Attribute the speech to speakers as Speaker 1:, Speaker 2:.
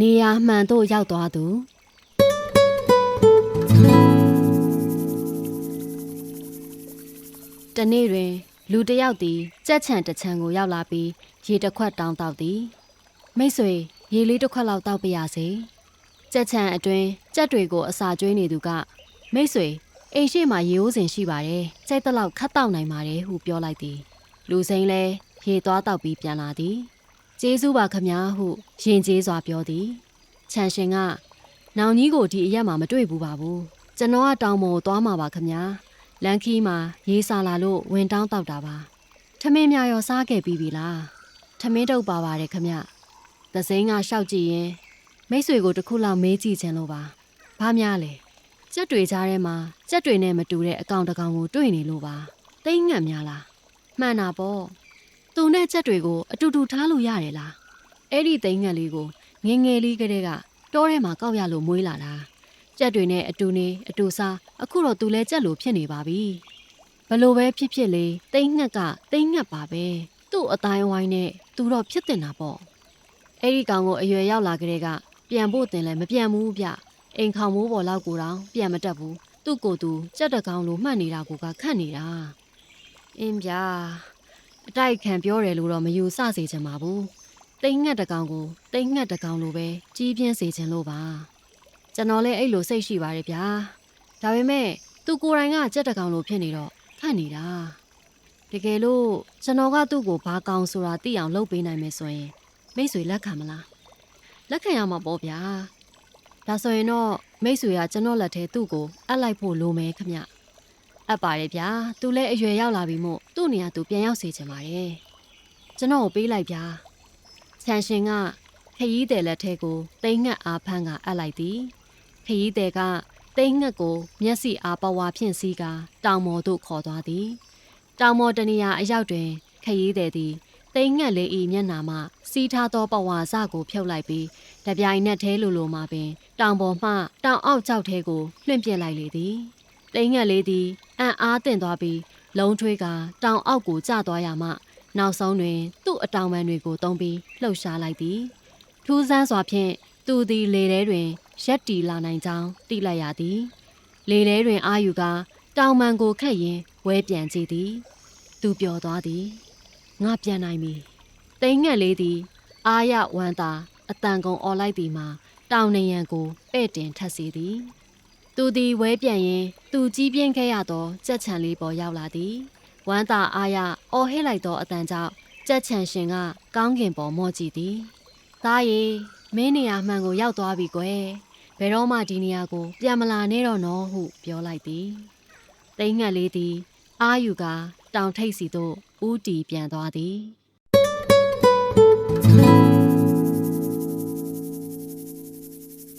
Speaker 1: နေရာမှန်သို့ရောက်သွားသူတနေ့တွင် လူတစ်ယောက်သည်ကြက်ချံတစ်ချံကိုရောက်လာပြီးရေတစ်ခွက်တောင်းတောက်သည်မိတ်ဆွေရေလေးတစ်ခွက်လောက်တောက်ပြရစေကြက်ချံအတွင်းကြက်တွေကိုအစာကျွေးနေသူကမိတ်ဆွေအိမ်ရှိမှရေအိုးစင်ရှိပါတယ်ကြိုက်တဲ့လောက်ခတ်တောက်နိုင်ပါတယ်ဟုပြောလိုက်သည် လူစိမ်းလဲရေသွားတောက်ပြီးပြန်လာသည် ကျေးဇူးပါခမညာဟုရင်ကျေးစွာပြောသည်ခြံရှင်ကနောင်ကြီးကိုဒီအရက်မှာမတွေ့ဘူးပါဘူးကျွန်တော်ကတောင်ပေါ်ကိုသွားမှာပါခမညာလန်ခီးမှာရေစာလာလို့ဝင်တောင်းတောက်တာပါထမင်းများရောစားခဲ့ပြီးပြီလားထမင်းတုပ်ပါပါတယ်ခမညာသစိမ်းကရှောက်ကြည့်ရင်မိတ်ဆွေကိုတစ်ခုလောက်မေးကြည့်ခြင်းလို့ပါဘာများလဲကြက်တွေကြားထဲမှာကြက်တွေနဲ့မတူတဲ့အကောင်တစ်ကောင်ကိုတွေ့နေလို့ပါတိတ်ငတ်များလားမှန်တာပေါ့ သူနဲ့ကြက်တွေကိုအတူတူထားလို့ရတယ်လားအဲ့ဒီတိတ်ငတ်လေးကိုငယ်ငယ်လေးကတည်းကတောထဲမှာကောက်ရလို့မွေးလာတာကြက်တွေနဲ့အတူနေအတူစားအခုတော့သူလဲကြက်လိုဖြစ်နေပါပြီဘလို့ပဲဖြစ်ဖြစ်လေတိတ်ငတ်ကတိတ်ငတ်ပါပဲသူ့အတိုင်းဝိုင်းနဲ့သူတော့ဖြစ်တင်တာပေါ့အဲ့ဒီကောင်ကိုအရွယ်ရောက်လာကလေးကပြန်ဖို့တင်လဲမပြန်ဘူးဗျအိမ်ခေါင်မိုးပေါ်လောက်ကိုတောင်ပြန်မတက်ဘူးသူ့ကိုယ်သူကြက်တကောင်လိုမှတ်နေတာကိုကခတ်နေတာအင်းဗျာ အတိုက်ခံပြောတယ်လို့တော့မယူဆစေချင်ပါဘူးတိတ်ငတ်တကောင်ကိုတိတ်ငတ်တကောင်လိုပဲကြီးပြင်းစေချင်လို့ပါကျွန်တော်လည်းအဲ့လိုစိတ်ရှိပါတယ်ဗျာဒါပေမဲ့သူကိုယ်တိုင်ကကြက်တကောင်လိုဖြစ်နေတော့ခတ်နေတာတကယ်လို့ကျွန်တော်ကသူ့ကိုဘာကောင်ဆိုတာသိအောင်လုပ်ပေးနိုင်မယ်ဆိုရင် မိတ်ဆွေလက်ခံမလားလက်ခံရမှာပေါ့ဗျာဒါဆိုရင်တော့မိတ်ဆွေကကျွန်တော်လက်ထဲသူ့ကိုအပ်လိုက်ဖို့လိုမယ်ခမ အပ်ပါတယ်ဗျာသူလည်းအရွယ်ရောက်လာပြီမို့သူ့နေရာသူပြန်ရောက်စေချင်ပါတယ်ကျွန်တော်ကိုပေးလိုက်ဗျာခြံရှင်ကခရီးတယ်လက်ထဲကိုတိမ်ငှက်အားဖန်းကအပ်လိုက်သည်ခရီးတယ်ကတိမ်ငှက်ကိုမျက်စိအားပဝါဖြင့်စီးကတောင်မော်သို့ခေါ်သွားသည်တောင်မော်တနေရာအရောက်တွင်ခရီးတယ်သည်တိမ်ငှက်လေးဤမျက်နာမှစီးထားသောပဝါစကိုဖြုတ်လိုက်ပြီးတပြိုင်နက်သေးလိုလိုမှပင် တောင်ပေါ်မှတောင်အောက်ကျောက်ထဲကိုလွှင့်ပြစ်လိုက်လေသည် တိမ်ငှက်လေးသည်အံ့အားသင့်သွားပြီးလုံးထွေးကတောင်အောက်ကိုကျသွားရမှနောက်ဆုံးတွင်သူ့အတောင်ပံတွေကိုတုံးပြီးလှုပ်ရှားလိုက်သည်ထူးဆန်းစွာဖြင့်သူသည်လေထဲတွင်ရက်တီလာနိုင်ကြောင်းသိလိုက်ရသည်လေထဲတွင်အာယူကတောင်ပံကိုခတ်ရင်းဝဲပြန်ကြည့်သည်သူပျော်သွားသည်ငါပြန်နိုင်ပြီတိမ်ငှက်လေးသည်အာရဝမ်းသာအတန်ကုန်អော်လိုက်သည်မှာတောင်နေရန်ကိုပဲ့တင်ထက်စီသည် သူသည်ဝဲပြန်ရင်သူကြီးပြင်းခဲ့ရသောကြက်ချံလေးပေါ်ရောက်လာသည်ဝမ်းသာအားရအော်ဟစ်လိုက်သောအတန်ကြောင့်ကြက်ချံရှင်ကကောင်းကင်ပေါ်မော့ကြည့်သည်သားရီမင်းနေရာမှန်ကိုရောက်သွားပြီကွယ်ဘယ်တော့မှဒီနေရာကိုပြန်မလာနဲ့တော့နော်ဟုပြောလိုက်သည်တိမ်ငှက်လေးသည်အာယူကတောင်ထိပ်စီသို့ဦးတီပြန်သွားသည်